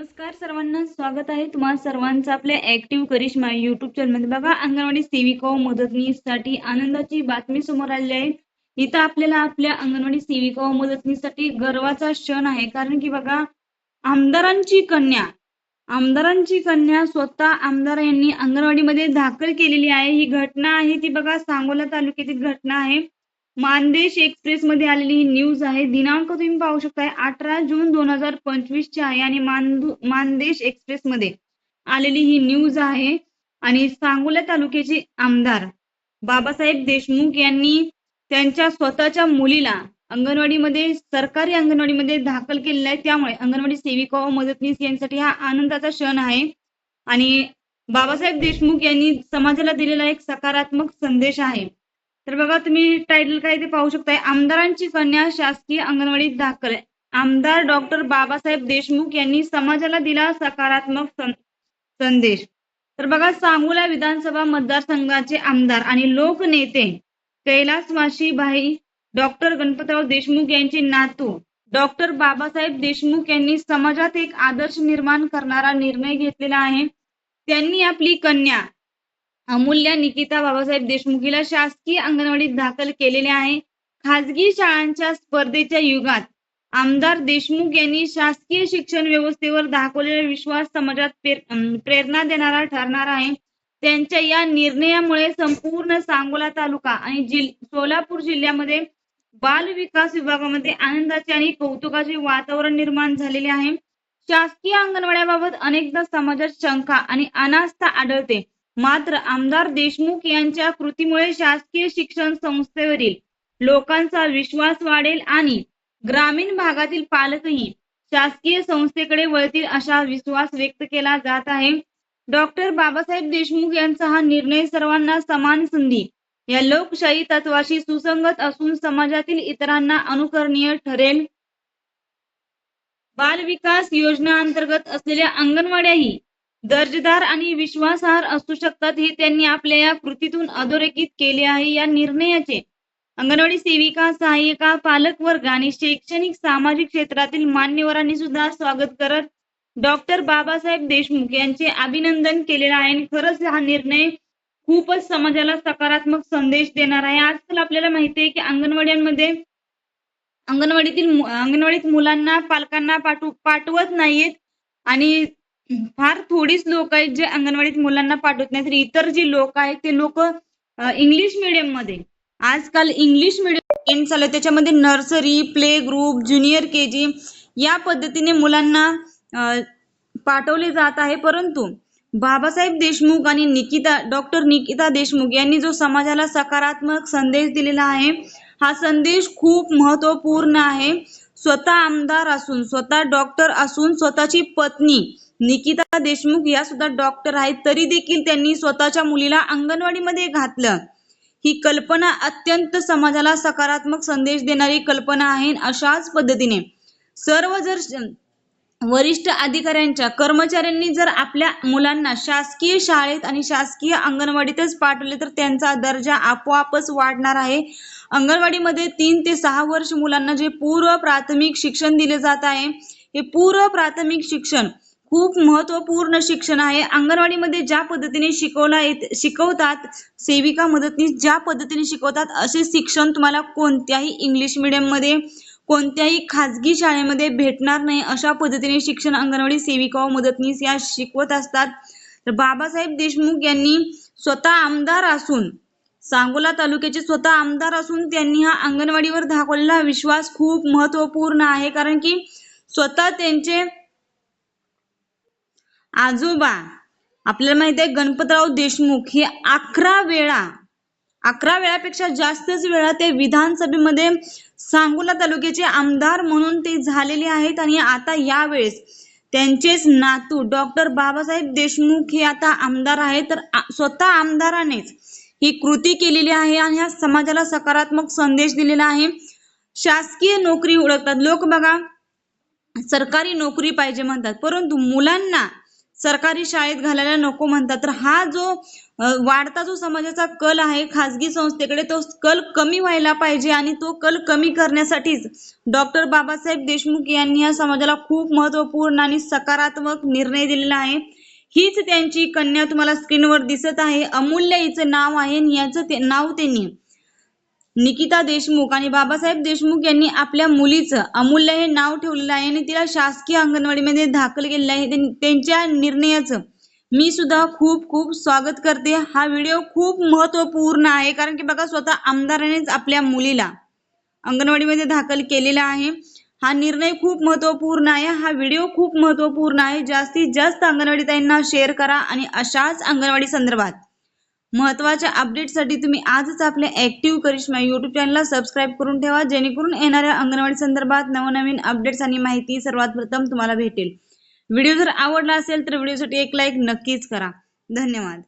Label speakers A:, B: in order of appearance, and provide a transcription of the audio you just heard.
A: नमस्कार सर्वांना स्वागत आहे तुम्हा सर्वांचं आपल्या ऍक्टिव्ह करिश्मा युट्यूब चॅनलमध्ये. बघा अंगणवाडी सेविका मदतनीससाठी आनंदाची बातमी समोर आलेली आहे. इथं आपल्याला आपल्या अंगणवाडी सेविका व मदतनीससाठी गर्वाचा क्षण आहे. कारण की बघा आमदारांची कन्या आमदारांची कन्या स्वतः आमदार यांनी अंगणवाडीमध्ये दाखल केलेली आहे. ही घटना आहे ती बघा सांगोला तालुक्यातील घटना आहे. मानदेश एक्सप्रेस मध्ये आलेली ही न्यूज आहे. दिनांक तुम्ही पाहू शकताय अठरा जून दोन हजार पंचवीस ची आहे आणि मानदेश एक्सप्रेस मध्ये आलेली ही न्यूज आहे. आणि सांगोला तालुक्याचे आमदार बाबासाहेब देशमुख यांनी त्यांच्या स्वतःच्या मुलीला अंगणवाडीमध्ये सरकारी अंगणवाडीमध्ये दाखल केलेलं आहे. त्यामुळे अंगणवाडी सेविका व मदतनीस यांसाठी हा आनंदाचा क्षण आहे. आणि बाबासाहेब देशमुख यांनी समाजाला दिलेला एक सकारात्मक संदेश आहे. तर बघा तुम्ही टायटल काय ते पाहू शकताय. आमदारांची कन्या शासकीय अंगणवाडीत दाखल आमदार डॉक्टर बाबासाहेब देशमुख यांनी समाजाला दिला सकारात्मक संदेश. तर बघा सांगोला विधानसभा मतदारसंघाचे आमदार आणि लोकनेते कैलासवासी भाई डॉक्टर गणपतराव देशमुख यांचे नातू डॉक्टर बाबासाहेब देशमुख यांनी समाजात एक आदर्श निर्माण करणारा निर्णय घेतलेला आहे. त्यांनी आपली कन्या अमूल्य निकिता बाबासाहेब देशमुखीला शासकीय अंगणवाडीत दाखल केलेले आहे. खाजगी शाळांच्या स्पर्धेच्या युगात आमदार देशमुख यांनी शासकीय शिक्षण व्यवस्थेवर दाखवलेला विश्वास समाजात प्रेरणा देणारा ठरणार आहे. त्यांच्या या निर्णयामुळे संपूर्ण सांगोला तालुका आणि जिल सोलापूर जिल्ह्यामध्ये बाल विकास विभागामध्ये आनंदाचे आणि कौतुकाचे वातावरण निर्माण झालेले आहे. शासकीय अंगणवाड्याबाबत अनेकदा समाजात शंका आणि अनास्था आढळते. मात्र आमदार देशमुख यांच्या कृतीमुळे शासकीय शिक्षण संस्थेवरील लोकांचा विश्वास वाढेल आणि ग्रामीण भागातील पालकही शासकीय संस्थेकडे वळतील असा विश्वास व्यक्त केला जात आहे. डॉक्टर बाबासाहेब देशमुख यांचा हा निर्णय सर्वांना समान संधी या लोकशाही तत्वाशी सुसंगत असून समाजातील इतरांना अनुकरणीय ठरेल. बाल विकास योजना अंतर्गत असलेल्या अंगणवाड्याही दर्जेदार आणि विश्वासार्ह असू शकतात हे त्यांनी आपल्या या कृतीतून अधोरेखित केले आहे या निर्णयाचे. अंगणवाडी सेविका सहाय्यिका पालक वर्ग आणि शैक्षणिक सामाजिक क्षेत्रातील मान्यवरांनी सुद्धा स्वागत करत डॉक्टर बाबासाहेब देशमुख यांचे अभिनंदन केलेलं आहे आणि खरंच हा निर्णय खूपच समाजाला सकारात्मक संदेश देणार आहे. आजकाल आपल्याला माहिती आहे की अंगणवाड्यांमध्ये अंगणवाडीतील अंगणवाडीत मुलांना पालकांना पाठव पाठवत नाहीयेत आणि फार थोडीच लोक आहेत जे अंगणवाडीत मुलांना पाठवत नाहीत. तर इतर जी लोक आहेत ते लोक इंग्लिश मिडियममध्ये. आजकाल इंग्लिश मिडियम चालू आहे त्याच्यामध्ये nursery play group junior K G या पद्धतीने मुलांना पाठवले जात आहे. परंतु बाबासाहेब देशमुख आणि निकिता डॉक्टर निकिता देशमुख यांनी जो समाजाला सकारात्मक संदेश दिलेला आहे हा संदेश खूप महत्त्वपूर्ण आहे. स्वतः आमदार असून स्वतः डॉक्टर असून स्वतःची पत्नी निकिता देशमुख या सुद्धा डॉक्टर आहेत. तरी देखील त्यांनी स्वतःच्या मुलीला अंगणवाडीमध्ये घातलं. ही कल्पना अत्यंत समाजाला सकारात्मक संदेश देणारी कल्पना आहे अशाच पद्धतीने. सर्व जर वरिष्ठ अधिकाऱ्यांच्या कर्मचाऱ्यांनी जर आपल्या मुलांना शासकीय शाळेत आणि शासकीय अंगणवाडीतच पाठवले तर त्यांचा दर्जा आपोआपच वाढणार आहे. अंगणवाडीमध्ये तीन ते सहा वर्ष मुलांना जे पूर्व प्राथमिक शिक्षण दिले जात आहे हे पूर्व प्राथमिक शिक्षण खूप महत्त्वपूर्ण शिक्षण आहे. अंगणवाडीमध्ये ज्या पद्धतीने शिकवला येत शिकवतात सेविका मदतनीस ज्या पद्धतीने शिकवतात असे शिक्षण तुम्हाला कोणत्याही इंग्लिश मीडियममध्ये कोणत्याही खाजगी शाळेमध्ये भेटणार नाही. अशा पद्धतीने शिक्षण अंगणवाडी सेविका व मदतनीस या शिकवत असतात. तर बाबासाहेब देशमुख यांनी स्वतः आमदार असून सांगोला तालुक्याचे स्वतः आमदार असून त्यांनी हा अंगणवाडीवर दाखवलेला विश्वास खूप महत्त्वपूर्ण आहे. कारण की स्वतः त्यांचे आजोबा आपल्याला माहिती आहे गणपतराव देशमुख हे अकरा वेळा अकरा वेळापेक्षा जास्तच वेळा ते विधानसभेमध्ये सांगोला तालुक्याचे आमदार म्हणून ते झालेले आहेत आणि आता यावेळेस त्यांचेच नातू डॉक्टर बाबासाहेब देशमुख हे आता आमदार आहेत. तर स्वतः आमदारानेच ही कृती केलेली आहे आणि या समाजाला सकारात्मक संदेश दिलेला आहे. शासकीय नोकरी ओळखतात लोक बघा सरकारी नोकरी पाहिजे म्हणतात. परंतु मुलांना सरकारी शाळेत घालायला नको म्हणतात. तर हा जो वाढता जो समाजाचा कल आहे खाजगी संस्थेकडे तो कल कमी व्हायला पाहिजे आणि तो कल कमी करण्यासाठीच डॉक्टर बाबासाहेब देशमुख यांनी या समाजाला खूप महत्त्वपूर्ण आणि सकारात्मक निर्णय दिलेला आहे. हीच त्यांची कन्या तुम्हाला स्क्रीनवर दिसत आहे. अमूल्य हिचं नाव आहे आणि याचं ते नाव त्यांनी निकिता देशमुख आणि बाबासाहेब देशमुख यांनी आपल्या मुलीचं अमूल्य हे नाव ठेवलेलं आहे आणि तिला शासकीय अंगणवाडीमध्ये दाखल केलेलं आहे. त्यांच्या निर्णयाचं मी सुद्धा खूप खूप स्वागत करते. हा व्हिडिओ खूप महत्त्वपूर्ण आहे. कारण की बघा स्वतः आमदारानेच आपल्या मुलीला अंगणवाडीमध्ये दाखल केलेला आहे. हा निर्णय खूप महत्त्वपूर्ण आहे. हा व्हिडिओ खूप महत्त्वपूर्ण आहे. जास्तीत जास्त अंगणवाडी ताईंना शेअर करा आणि अशाच अंगणवाडी संदर्भात महत्त्वाच्या अपडेटसाठी तुम्ही आजच आपल्या ऍक्टिव्ह करिश्मा युट्यूब चॅनलला सबस्क्राईब करून ठेवा जेणेकरून येणाऱ्या अंगणवाडी संदर्भात नवनवीन अपडेट्स आणि माहिती सर्वात प्रथम तुम्हाला भेटेल. व्हिडिओ जर आवडला असेल तर व्हिडिओसाठी एक लाईक नक्कीच करा. धन्यवाद.